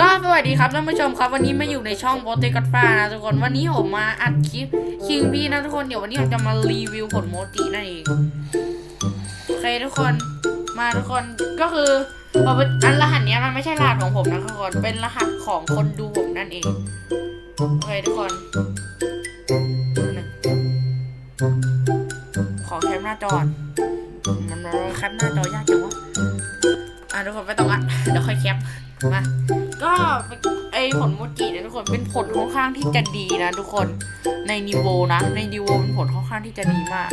ก็สวัสดีครับท่านผู้ชมครับวันนี้มาอยู่ในช่องโบเตกัตฟ้านะทุกคนวันนี้ผมมาอัดคลิปคิงพีนะทุกคนเดี๋ยววันนี้ผมจะมารีวิวผลโมจินั่นเองโอเคทุกคนมาทุกคนก็คืออันรหัสเนี้ยมันไม่ใช่รหัสของผมนะทุกคนเป็นรหัสของคนดูผมนั่นเองโอเคทุกคนขอแคปหน้าจอมันแคปหน้าจอยากจังวะ อะทุกคนไม่ต้องอะเดี๋ยวค่อยแคปมาก็ไอผลโมจิเนี่ยทุกคนเป็นผลค่อนข้างที่จะดีนะ ทุกคนในนิโวนะ ในนิโวเป็นผลค่อนข้างที่จะดีมาก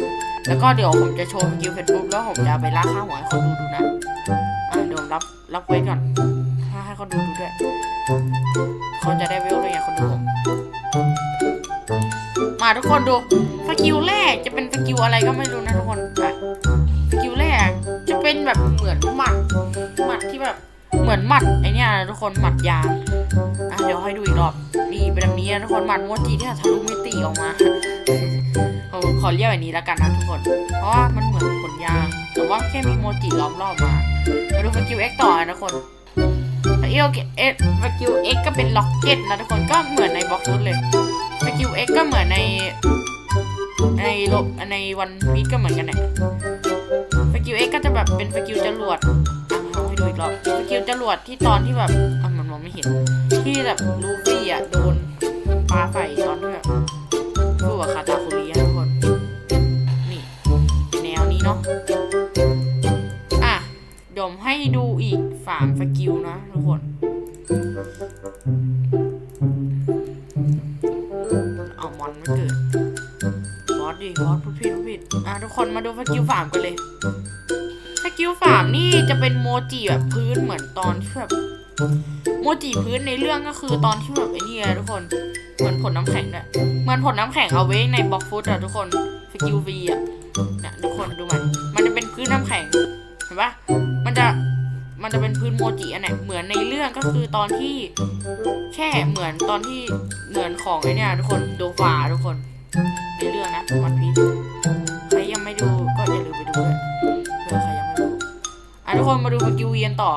แล้วก็เดี๋ยวผมจะโชว์สกิลเฟซบุ๊กแล้วผมจะไปล่าค่าหัวให้คนดูดูนะอะเดี๋ยวรับรับไว้ก่อนให้ให้คนดูดูด้วยเขาจะได้เวลด้วยไงคนดูผมมาทุกคนดูสกิลแรกจะเป็นสกิลอะไรก็ไม่รู้นะทุกคนสกิลแรกจะเป็นแบบเหมือนหมัด หมัดที่แบบเหมือนหมัดไอเนี้ยนะทุกคนหมัดยางอะเดี๋ยวให้ดูอีกรอบนี่เป็นแบบนี้นะทุกคนหมัดโมจิที่ทะลุมิติออกมาผมขอเรียกแบบนี้แล้วกันนะทุกคน เพราะว่ามันเหมือนขนยาง แต่ว่าแค่มีโมจิล้อมรอบมา มาดูสกิลเอ็กต่อนะทุกคนสกิลเอ็กสกิลเอ็กก็เป็นล็อกเก็ตนะทุกคนก็เหมือนในบ็อกซ์เลยสกิลเอ็กก็เหมือนในในโลในวันพีทก็เหมือนกันแหละสกิลเอ็กก็จะแบบเป็นสกิลจรวด ดูอีกรอบสกิลจรวดที่ตอนที่แบบอะมันมองไม่เห็น ที่แบบลูฟี่อะโดนปลาใส่ตอนที่แบบสู้กับคาตาคุริทุกคน นี่แนวนี้เนาะอะเดี๋ยวผมให้ดูอีกสามสกิลนะทุกคนเอามอนไม่เกิดบอสดิบอสพูดผิดพูดผิดอะทุกคนมาดูสกิลสามกันเลย กิลสามนี่จะเป็นโมจิแบบพื้นเหมือนตอนที่แบบโมจิพื้นในเรื่องก็คือตอนที่แบบไอ้นี่อะทุกคนเหมือนผลน้ำแข็งด้วยเหมือนผลน้ำแข็งเอาไว้ในบล็อกฟุตอะทุกคนสกิลวีอะเนี่ยทุกคนดูมันมันจะเป็นพื้นน้ำแข็งเห็นปะมันจะมันจะเป็นพื้นโมจิอันไหนเหมือนในเรื่องก็คือตอนที่แค่เหมือนตอนที่เหมือนของไอ้เนี่ยทุกคนโดฟาทุกคนในเรื่องนะวันพีใทุกคนมาดูสกิลวีกันต่อ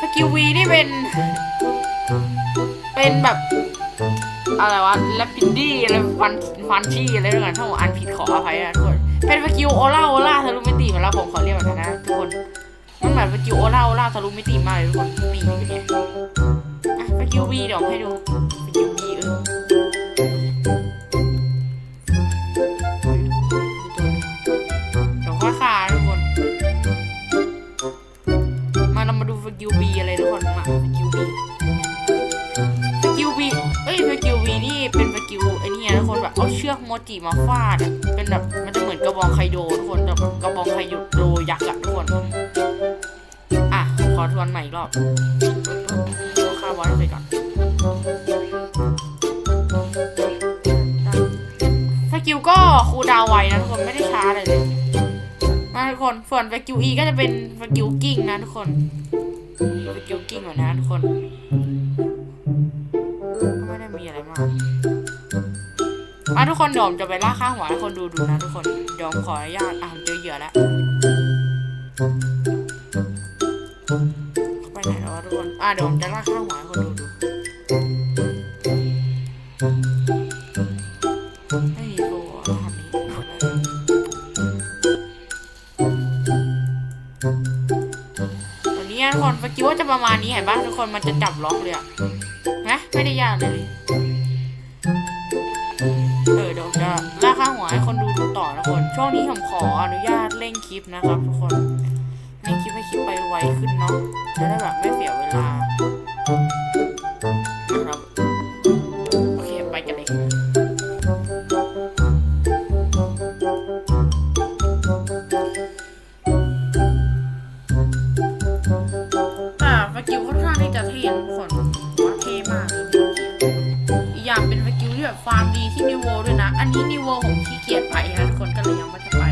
สกิลวีนี่เป็น เป็นแบบอะไรวะแลปินดี้อะไรฟันฟันชี่อะไรด้วยกันถ้าผมอ่านผิดขออภัยนะทุกคนเป็นสกิลโอล่าโอล่าทะลุมิติมือนเราผมขอเรียกแบบนั้นนะทุกคนมันเหมือนสกิลโอล่าโอล่าทะลุมิติมากเลยทุกคนนี่เป็นไงอะสกิลวีเดี๋ยวผมให้ดูสกิลวีเออ กิลบีอะไรทุกคนมาสกิลบีสกิลบีเอ้ยสกิลบีนี่เป็นสกิลไอ้นี่นะทุกคนแบบเอาเชือกโมจิมาฟาดอะเป็นแบบมันจะเหมือนกระบองไคโดทุกคนแบบกระบองไคโดยักษ์อะทุกคนอะขอทวนใหม่อีกรอบตัวค่าบอลไปก่อนสกิลก็คูดาวไวนะทุกคนไม่ได้ช้าเลยเลยมาทุกคนส่วนสกิล E ก็จะเป็นสกิลกิ้งนะทุกคน สกิลกิ้งเหมือนนะทุกคน ก็ไม่ได้มีอะไรมาอะทุกคนเดี๋ยวผมจะไปล่าข้างหัวให้คนดูดูนะทุกคนเดี๋ยวผมขออนุญาตอะผมเจอเหยื่อแล้วเขาไปไหนแล้ววะทุกคน อะเดี๋ยวผมจะล่าข้างหัวให้คนดูดู ทุกคนเมื่อกี้ว่าจะประมาณนี้เห็นปะทุกคนมันจะจับล็อกเลยอะนะไม่ได้ยากเลยเออเดี๋ยวจะล่าข้างหัวให้คนดูดูต่อทุกคน ช่วงนี้ผมขออนุญาตเร่งคลิปนะครับทุกคนเร่งคลิปให้คลิปไปไวขึ้นเนาะจะได้แบบไม่เสียเวลา มท่นะทุกคนว่าเท่มากเลยอีกอย่างเป็นสกิลที่แบบฟาร์มดีที่นิวโวด้วยนะ อันนี้นิวโวผมขี้เกียจไปนะทุกคนก็เลยยังไม่ได้ไป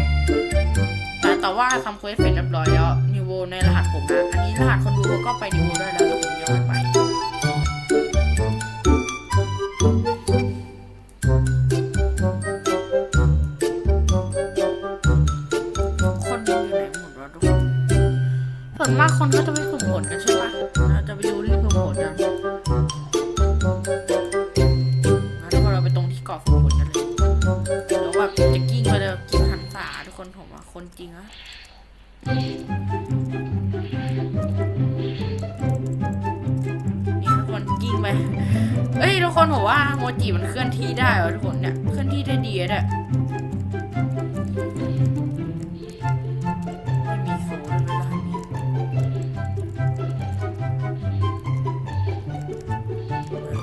แต่แต่ว่าทำเควสเสร็จเรียบร้อยแล้วนิวโวในรหัสผมนะ อันนี้รหัสคนดูเขาก็ไปนิวโวได้แล้ว คนผมว่าโมจิมันเคลื่อนที่ได้เหรอทุกคนเนี่ยเคลื่อนที่ได้ดีอะเนี่ยไม่มีโซ่ด้วยเลานี้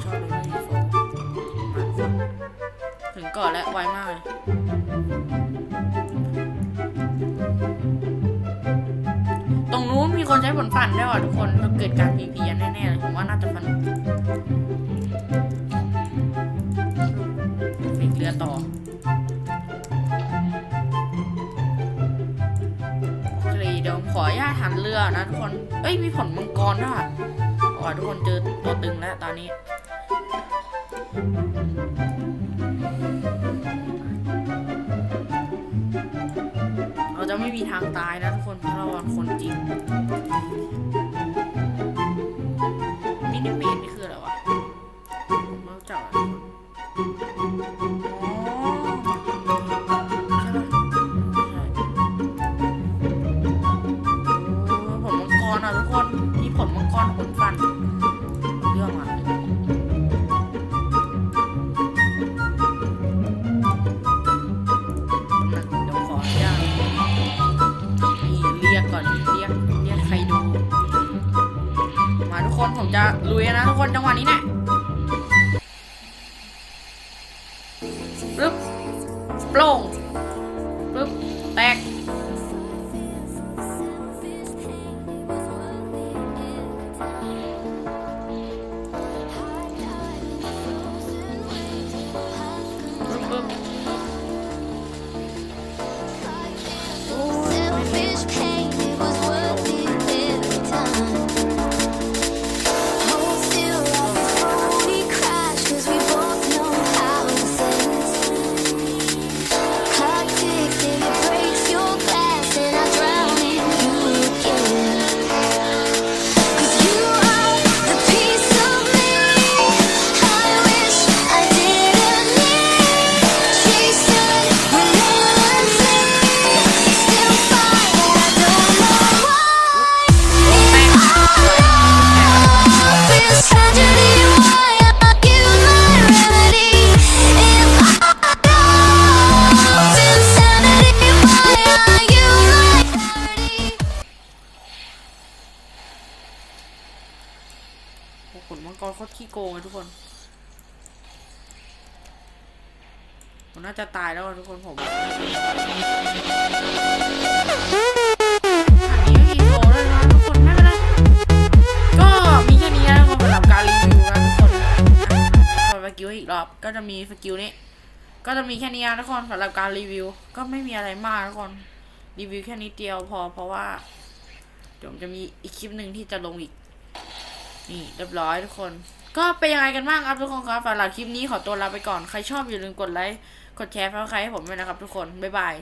ชอบเลยไม่มีโซ่มาทุกคนถึงก่อนแล้วไวมากเลยตรงนู้นมีคนใช้ผลปั่นด้ว่ะทุกคนเกิดการพีเพียแน่ๆเลยผมว่าน่าจะฟัน ขออนุญาตหันเรือนะทุกคน เอ้ยมีผลมังกรด้วยว่ะอ๋อทุกคนเจอตัวตึงแล้วตอนนี้ เราจะไม่มีทางตายนะทุกคนเพราะเราเป็นคนจริงมินิเมนนี่คืออะไรวะไม่รู้จักอะ ลุยนะทุกคนจังหวะนี้แน่ปึ๊บโปร่ง น่าจะตายแล้วอะทุกคนผมอันนี้ไม่มีโฟเลยนะทุกคนไม่เป็นไรก็มีแค่นี้นะทุกคนสำหรับการรีวิวนะทุกคนพอสกิลอีกรอบก็จะมีสกิลนี้ก็จะมีแค่นี้นะทุกคนสำหรับการรีวิว ก็ไม่มีอะไรมากทุกคนรีวิวแค่นี้เดียวพอเพราะว่าเดี๋ยวผมจะมีอีกคลิปหนึ่งที่จะลงอีก นี่เรียบร้อยทุกคน ก็เป็นยังไงกันบ้างครับทุกคนครับสำหรับคลิปนี้ขอตัวลาไปก่อนใครชอบอย่าลืมกดไลค์ กดแชร์เพื่อใครให้ผมด้วยนะครับทุกคน บ๊ายบาย